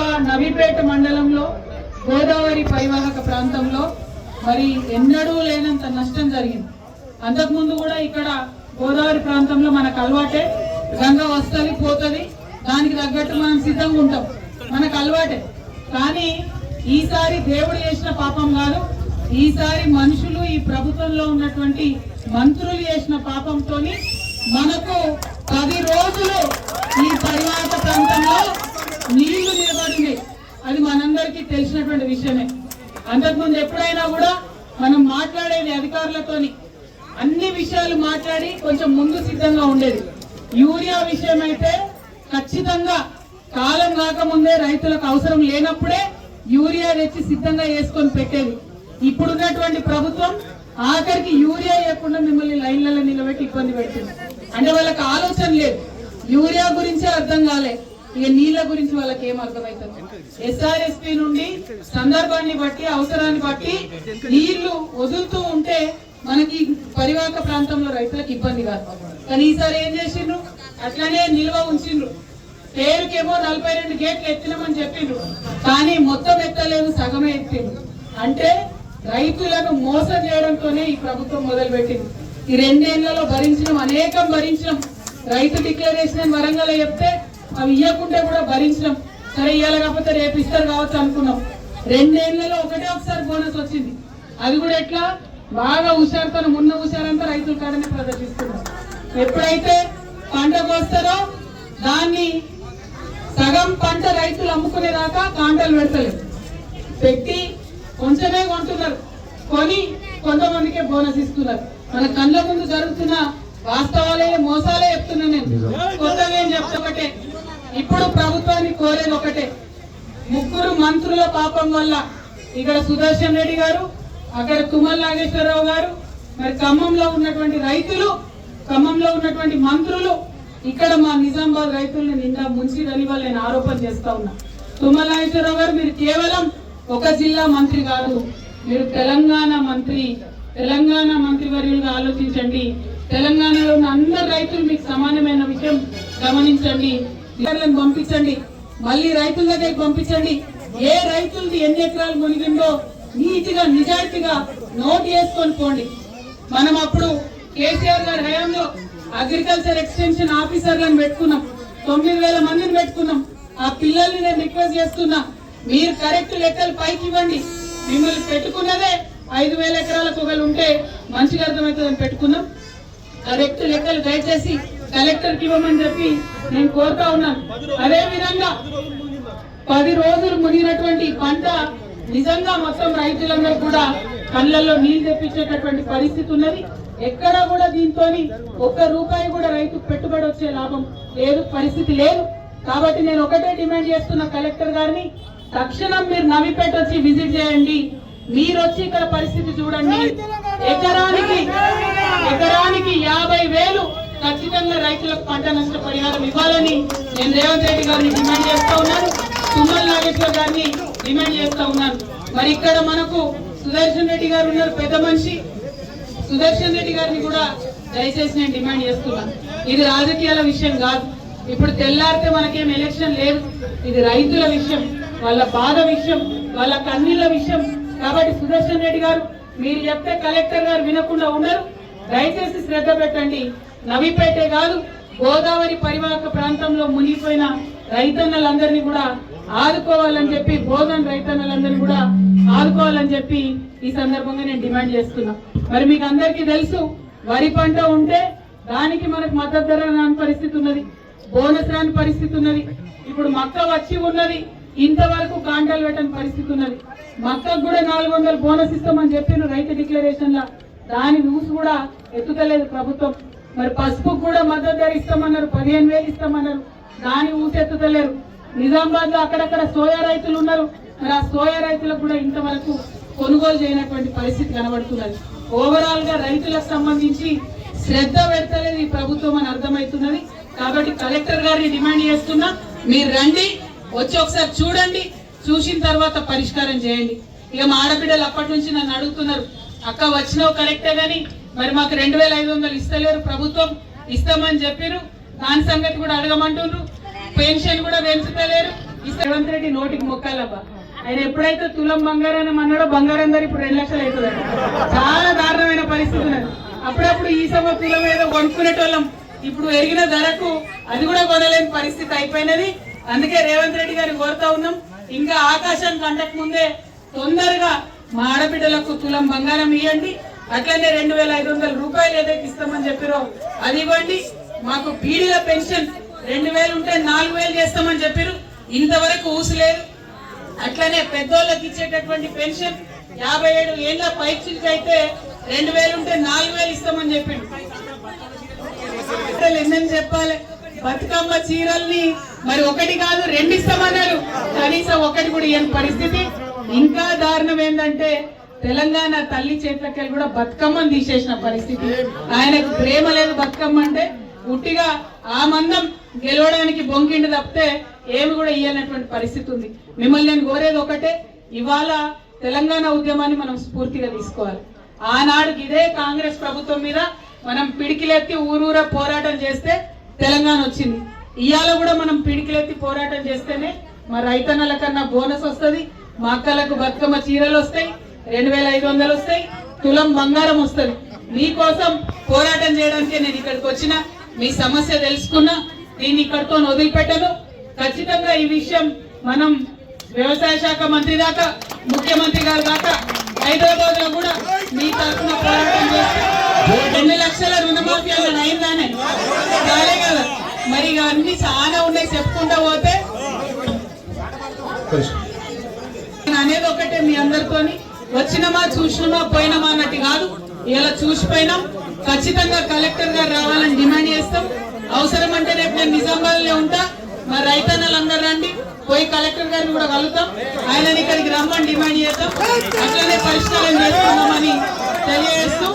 నవీపేట మండలంలో గోదావరి పరివాహక ప్రాంతంలో మరి ఎన్నడూ లేనంత నష్టం జరిగింది. అంతకుముందు కూడా ఇక్కడ గోదావరి ప్రాంతంలో మనకు అలవాటే గంగ వస్తుంది పోతుంది దానికి తగ్గట్టు మనం సిద్ధంగా ఉంటాం. మనకు అలవాటే. కానీ ఈసారి దేవుడు చేసిన పాపం కాదు ఈసారి మనుషులు ఈ ప్రభుత్వంలో ఉన్నటువంటి మంత్రులు చేసిన పాపంతోని మనకు పది రోజులు ఈ పరివాహక ప్రాంతంలో నీళ్ళు నిలబడింది అది మనందరికీ తెలిసినటువంటి విషయమే. అంతకుముందు ఎప్పుడైనా కూడా మనం మాట్లాడేది అధికారులతోని అన్ని విషయాలు మాట్లాడి కొంచెం ముందు సిద్ధంగా ఉండేది. యూరియా విషయం అయితే ఖచ్చితంగా కాలం రాకముందే రైతులకు అవసరం లేనప్పుడే యూరియా తెచ్చి సిద్ధంగా వేసుకొని పెట్టేది. ఇప్పుడున్నటువంటి ప్రభుత్వం ఆఖరికి యూరియా ఇవ్వకుండా మిమ్మల్ని లైన్లలో నిలబెట్టి ఇబ్బంది పెడుతుంది అంటే వాళ్ళకి ఆలోచన లేదు. యూరియా గురించే అర్థం కాలేదు ఇక నీళ్ళ గురించి వాళ్ళకి ఏం అర్థమవుతుంది ఎస్ఆర్ఎస్పి నుండి సందర్భాన్ని బట్టి అవసరాన్ని బట్టి నీళ్ళు వదులుతూ ఉంటే మనకి పరివాహక ప్రాంతంలో రైతులకు ఇబ్బంది కాదు. కానీ ఈసారి ఏం చేసిండ్రు? అట్లనే నిల్వ ఉంచిండ్రు. పేరుకేమో నలభై రెండు గేట్లు ఎత్తినామని చెప్పిండ్రు. కానీ మొత్తం ఎత్తలేదు సగమే ఎత్తిండ్రు. అంటే రైతులను మోసం చేయడంతోనే ఈ ప్రభుత్వం మొదలుపెట్టింది. ఈ రెండేళ్ళలో భరించడం అనేకం భరించడం రైతు డిక్లరేషన్ వరంగల్ చెప్తే అవి ఇవ్వకుంటే కూడా భరించడం. సరే ఇవ్వాలి కాకపోతే రేపు ఇస్తారు కావచ్చు అనుకున్నాం. రెండేళ్ళలో ఒకటే ఒకసారి బోనస్ వచ్చింది. అది కూడా ఎట్లా? బాగా హుషారుతో ఉన్న హుషారంతా రైతుల కాడనే ప్రదర్శిస్తున్నారు ఎప్పుడైతే పంట కోస్తారో దాన్ని సగం పంట రైతులు అమ్ముకునేదాకా కాంటలు పెడతలేదు పెట్టి కొంచెమే కొంటున్నారు. కొని కొంతమందికే బోనస్ ఇస్తున్నారు. మన కళ్ళ ముందు జరుగుతున్న వాస్తవాలే మోసాలే చెప్తున్నా నేను. కొత్తగా ఏం చెప్తా ఒకటే. ఇప్పుడు ప్రభుత్వాన్ని కోరేది ఒకటే. ముగ్గురు మంత్రుల పాపం వల్ల ఇక్కడ సుదర్శన్ రెడ్డి గారు అక్కడ తుమ్మల నాగేశ్వరరావు గారు మరి ఖమ్మంలో ఉన్నటువంటి రైతులు ఖమ్మంలో ఉన్నటువంటి మంత్రులు ఇక్కడ మా నిజామాబాద్ రైతుల్ని నిండా ముంచిదని వాళ్ళు నేను ఆరోపణ చేస్తా ఉన్నా. తుమ్మల నాగేశ్వరరావు గారు మీరు కేవలం ఒక జిల్లా మంత్రి కాదు మీరు తెలంగాణ మంత్రి తెలంగాణ మంత్రి వర్యులుగా ఆలోచించండి. తెలంగాణలో ఉన్న అందరు రైతులు మీకు సమానమైన విషయం గమనించండి. లీడర్లను పంపించండి. మళ్ళీ రైతుల దగ్గరికి పంపించండి. ఏ రైతులది ఎన్ని ఎకరాలు మునిగిందో నీతిగా నిజాయితీగా నోట్ చేసుకొని పోండి. మనం అప్పుడు కేసీఆర్ గారి హయాంలో అగ్రికల్చర్ ఎక్స్టెన్షన్ ఆఫీసర్లను పెట్టుకున్నాం. తొమ్మిది వేల మందిని పెట్టుకున్నాం. ఆ పిల్లల్ని నేను రిక్వెస్ట్ చేస్తున్నా మీరు కరెక్ట్ లెక్కలు పైకి ఇవ్వండి. మిమ్మల్ని పెట్టుకున్నదే ఐదు వేల ఎకరాలకు ఒకళ్ళు ఉంటే మంచిగా అర్థమవుతుందని పెట్టుకున్నాం. కరెక్ట్ లెక్కలు దయచేసి కలెక్టర్కి ఇవ్వమని చెప్పి నేను కోరుతా ఉన్నాను అదే విధంగా పది రోజులు మునిగినటువంటి పంట నిజంగా మొత్తం రైతులందరూ కూడా కళ్ళల్లో నీళ్ళు తెప్పించేటటువంటి పరిస్థితి ఉన్నది. ఎక్కడా కూడా దీంతో ఒక్క రూపాయి కూడా రైతు పెట్టుబడి వచ్చే లాభం లేదు పరిస్థితి లేదు. కాబట్టి నేను ఒకటే డిమాండ్ చేస్తున్న కలెక్టర్ గారిని తక్షణం మీరు నవిపేట వచ్చి విజిట్ చేయండి. మీరు వచ్చి ఇక్కడ పరిస్థితి చూడండి. ఎకరానికి ఎకరానికి యాభై వేలు ఖచ్చితంగా రైతులకు పంట నష్ట పరిహారం ఇవ్వాలని నేను రేవంత్ రెడ్డి గారిని డిమాండ్ చేస్తా ఉన్నాను. తుమ్మల నాగేశ్వర్ గారిని డిమాండ్ చేస్తా ఉన్నాను. మరి ఇక్కడ మనకు సుదర్శన్ రెడ్డి గారు ఉన్నారు పెద్ద మనిషి. సుదర్శన్ రెడ్డి గారిని కూడా దయచేసి నేను డిమాండ్ చేస్తున్నాను. ఇది రాజకీయాల విషయం కాదు. ఇప్పుడు తెల్లారితే మనకేం ఎలక్షన్ లేదు. ఇది రైతుల విషయం వాళ్ళ బాధ విషయం వాళ్ళ కన్నీళ్ళ విషయం. కాబట్టి సుదర్శన్ రెడ్డి గారు మీరు చెప్తే కలెక్టర్ గారు వినకుండా ఉండరు. దయచేసి శ్రద్ధ పెట్టండి. నవీపేట కాదు గోదావరి పరివాహక ప్రాంతంలో మునిగిపోయిన రైతన్నలందరినీ కూడా ఆదుకోవాలని చెప్పి బోధన్ రైతన్నలందరినీ కూడా ఆదుకోవాలని చెప్పి ఈ సందర్భంగా నేను డిమాండ్ చేస్తున్నా. మరి మీకు అందరికీ తెలుసు వరి పంట ఉంటే దానికి మనకు మద్దతు ధర రాని పరిస్థితి ఉన్నది బోనస్ రాని పరిస్థితి ఉన్నది ఇప్పుడు మక్క వచ్చి ఉన్నది ఇంతవరకు కాంటాలు పెట్టని పరిస్థితి ఉన్నది. మక్కకు కూడా నాలుగు వందలు బోనస్ ఇస్తామని చెప్పిన రైతు డిక్లరేషన్ల. దాని రూల్స్ కూడా ఎత్తుతలేదు ప్రభుత్వం. మరి పసుపుకు కూడా మద్దతు ధర ఇస్తామన్నారు పదిహేను వేలు ఇస్తామన్నారు. దాన్ని ఊసెత్తలేరు నిజామాబాద్లో అక్కడక్కడ సోయా రైతులు ఉన్నారు. మరి ఆ సోయా రైతులకు కూడా ఇంతవరకు కొనుగోలు చేయనటువంటి పరిస్థితి కనబడుతున్నది. ఓవరాల్గా రైతులకు సంబంధించి శ్రద్ధ పెడతలేదు ఈ ప్రభుత్వం అని అర్థమవుతున్నది. కాబట్టి కలెక్టర్ గారిని డిమాండ్ చేస్తున్నా మీరు రండి వచ్చి ఒకసారి చూడండి చూసిన తర్వాత పరిష్కారం చేయండి. ఇక మా ఆడబిడ్డలు అప్పటి నుంచి నన్ను అడుగుతున్నారు అక్క వచ్చినావు కరెక్టే కానీ మరి మాకు రెండు వేల ఐదు వందలు ఇస్తలేరు. ప్రభుత్వం ఇస్తామని చెప్పారు దాని సంగతి కూడా అడగమంటున్నారు పెన్షన్ కూడా పెంచుతలేరు. ఈ రేవంత్ రెడ్డి నోటికి మొక్కాలబ్బా. ఆయన ఎప్పుడైతే తులం బంగారం అన్నాడో బంగారం ధర ఇప్పుడు రెండు లక్షలు అవుతుంది చాలా దారుణమైన పరిస్థితి ఉన్నది. అప్పుడప్పుడు ఈ సమ తులం ఏదో కొనుక్కునేటోళ్ళం. ఇప్పుడు ఎరిగిన ధరకు అది కూడా కొనలేని పరిస్థితి అయిపోయినది. అందుకే రేవంత్ రెడ్డి గారిని కోరుతా ఉన్నాం. ఇంకా ఆకాశం కంటకు ముందే తొందరగా మా ఆడబిడ్డలకు తులం బంగారం ఇవ్వండి అట్లనే రెండు వేల ఐదు వందల రూపాయలు ఏదైతే ఇస్తామని చెప్పారో అది ఇవ్వండి మాకు బీడీల పెన్షన్ రెండు వేలు ఉంటే నాలుగు వేలు చేస్తామని చెప్పారు. ఇంతవరకు ఊసలేదు. అట్లనే పెద్దోళ్ళకి ఇచ్చేటటువంటి పెన్షన్ యాభై ఏడు ఏళ్ళ పైచికి అయితే రెండు వేలు ఉంటే నాలుగు వేలు ఇస్తామని చెప్పిండు ఎన్నని చెప్పాలి? బతుకమ్మ చీరల్ని మరి ఒకటి కాదు రెండు ఇస్తామన్నారు. కనీసం ఒకటి కూడా ఇవ్వని పరిస్థితి. ఇంకా దారుణం ఏంటంటే తెలంగాణ తల్లి చేతులకెళ్ళి కూడా బతుకమ్మని తీసేసిన పరిస్థితి. ఆయనకు ప్రేమ లేదు బతుకమ్మ అంటే. ఉట్టిగా ఆ మందం గెలవడానికి బొంకిండి తప్పితే ఏమి కూడా ఇయ్యనటువంటి పరిస్థితి ఉంది. మిమ్మల్ని నేను కోరేది ఒకటే ఇవాళ తెలంగాణ ఉద్యమాన్ని మనం స్ఫూర్తిగా తీసుకోవాలి. ఆనాడు ఇదే కాంగ్రెస్ ప్రభుత్వం మీద మనం పిడికిలెత్తి ఊరూరా పోరాటం చేస్తే తెలంగాణ వచ్చింది. ఇవాళ కూడా మనం పిడికిలెత్తి పోరాటం చేస్తేనే మా రైతన్నల కన్నా బోనస్ వస్తుంది మా అక్కలకు బతుకమ్మ చీరలు వస్తాయి రెండు వేల ఐదు వందలు వస్తాయి. తులం బంగారం వస్తుంది. మీకోసం పోరాటం చేయడానికి నేను ఇక్కడికి వచ్చిన మీ సమస్య తెలుసుకున్నా దీన్ని ఇక్కడితో వదిలిపెట్టను. ఖచ్చితంగా ఈ విషయం మనం వ్యవసాయ శాఖ మంత్రి దాకా ముఖ్యమంత్రి గారి దాకా హైదరాబాద్లో కూడా మీ తరఫున పోరాటం చేస్తే. రెండు లక్షల రుణమాఫీ అన్న అయిందానే? కాలే కదా. మరి ఇక అన్ని చాలా ఉన్నాయి చెప్పుకుంటా పోతే. నేను అనేది ఒకటే మీ అందరితోని. వచ్చినమా చూసినమా పోయినమా అన్నట్టు కాదు. ఇలా చూసిపోయినాం. ఖచ్చితంగా కలెక్టర్ గారు రావాలని డిమాండ్ చేస్తాం. అవసరం అంటే రేపు నేను నిజామాబాద్లో ఉంటా. మా రైతన్నలందరూ రండి. పోయి కలెక్టర్ గారిని కూడా కలుగుతాం ఆయన ఇక్కడికి రమ్మని డిమాండ్ చేస్తాం అట్లనే పరిష్కారం చేస్తాం